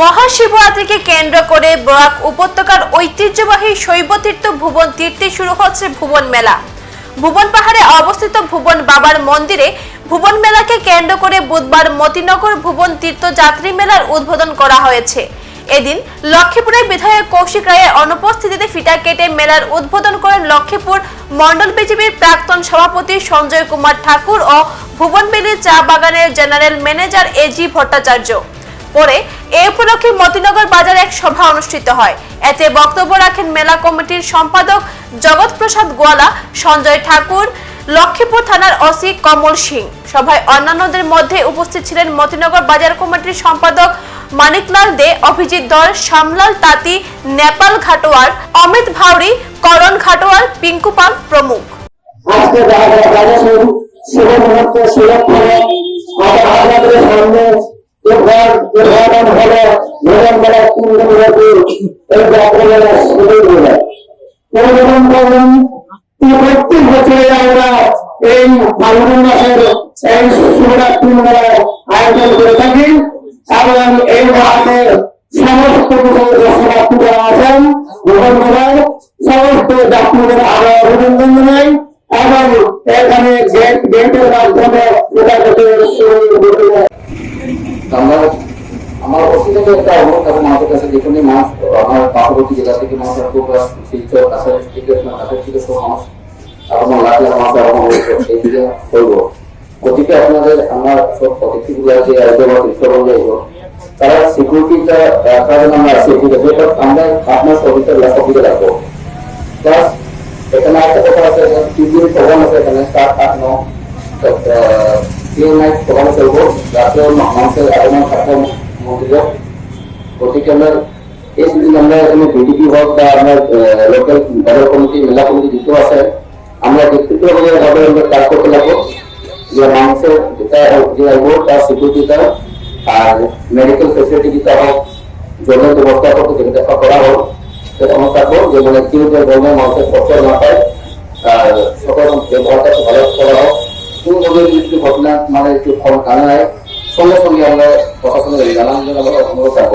মহাশিবরাত্রিকে কেন্দ্র করে বরাক উপত্যকার ঐতিহ্যবাহী শৈবতীর্থ ভুবন তীর্থে শুরু হচ্ছে ভুবন মেলা। ভুবন পাহাড়ে অবস্থিত ভুবন বাবার মন্দিরে ভুবন মেলাকে কেন্দ্র করে বুধবার মতিনগর ভুবন তীর্থ যাত্রী মেলার উদ্বোধন করা হয়েছে। এদিন লক্ষ্মীপুরের বিধায়ক কৌশিক রায়ের অনুপস্থিতিতে ফিটা কেটে মেলার উদ্বোধন করেন লক্ষ্মীপুর মন্ডল বিজেপির প্রাক্তন সভাপতি সঞ্জয় কুমার ঠাকুর ও ভুবন ভুবনবেলি চা বাগানের জেনারেল ম্যানেজার এজি ভট্টাচার্য। পরে এ উপলক্ষে মতিনগর বাজারে এক সভা অনুষ্ঠিত হয়। এতে বক্তব্য রাখেন মেলা কমিটির সম্পাদক জগৎ গোয়ালা, সঞ্জয় ঠাকুর, লক্ষ্মীপুর থানার ওসি কমল সিং। সভায় অন্যান্যদের মধ্যে উপস্থিত ছিলেন মতিনগর বাজার কমিটির সম্পাদক মানিকলাল দে, অভিজিৎ দল, শ্যামলাল তাঁতি, নেপাল ঘাটোয়ার অমিত ভাউরি, করণ ঘাটোয়ার পিঙ্কু পাল প্রমুখ। আজকে এবার এবার হলো নভেম্বর তিন দিন এই প্রত্যেক বছরে আমরা এই ফাল্গুন মাসের এই শিবরাত্রি মেলার আয়োজন করে থাকি এবং এই মেলাতে সমস্ত দর্শনার্থী যারা আছেন ভ্রমণ মেলার সমস্ত যাত্রীদের আরও অভিনন্দন জানাই এবং এখানে গেট, গেটের মাধ্যমে আমরা অসুবিধা একটা যে কোনো মাছ আমার পার্শ্ববর্তী জেলা থেকে মাছ রাখব বা শিলচর কাছাকাছি থেকে কাছাকাছি থেকে সব মানুষ আমার লাখ লাখ মাছ আরম্ভ হয়েছে গতিকে আপনাদের, আমার সব অতিথিগুলো যে আসবে বা তীর্থবঙ্গ যাইব তারা সিকিউরিটিটা রাখার জন্য আমরা আছি বাট আমরা আপনার আছে তিন দিন প্রোগ্রাম আছে নাইট প্রোগ্রাম চলবো। রাত্রে মানুষের গতিকে আমরা এই আমরা এখানে বিডিপি হোক বা আমার লোকাল বাজার কমিটি, মেলা কমিটি যুক্ত আছে। আমরা ব্যক্তিগতভাবে ভাবে আমরা কাজ করতে লাগবো। যে মানুষের যেটা যে আইব তার সিকিউরিটিটা আর মেডিকেল ফেসিলিটি দিতে হোক, জলের ব্যবস্থা করতে যেটা করা হোক, সেটা আমরা থাকব যে মানে কেউ যে ধরনের মানুষের কষ্ট না পায়, আর সকল ব্যবহারটা ভালো করা হোক। কোনো ধরনের যদি ঘটনা মানে একটু খবর কানে হয়, সঙ্গে সঙ্গে আমরা প্রশাসনের জানানোর জন্য আমরা অনুরোধ রাখব।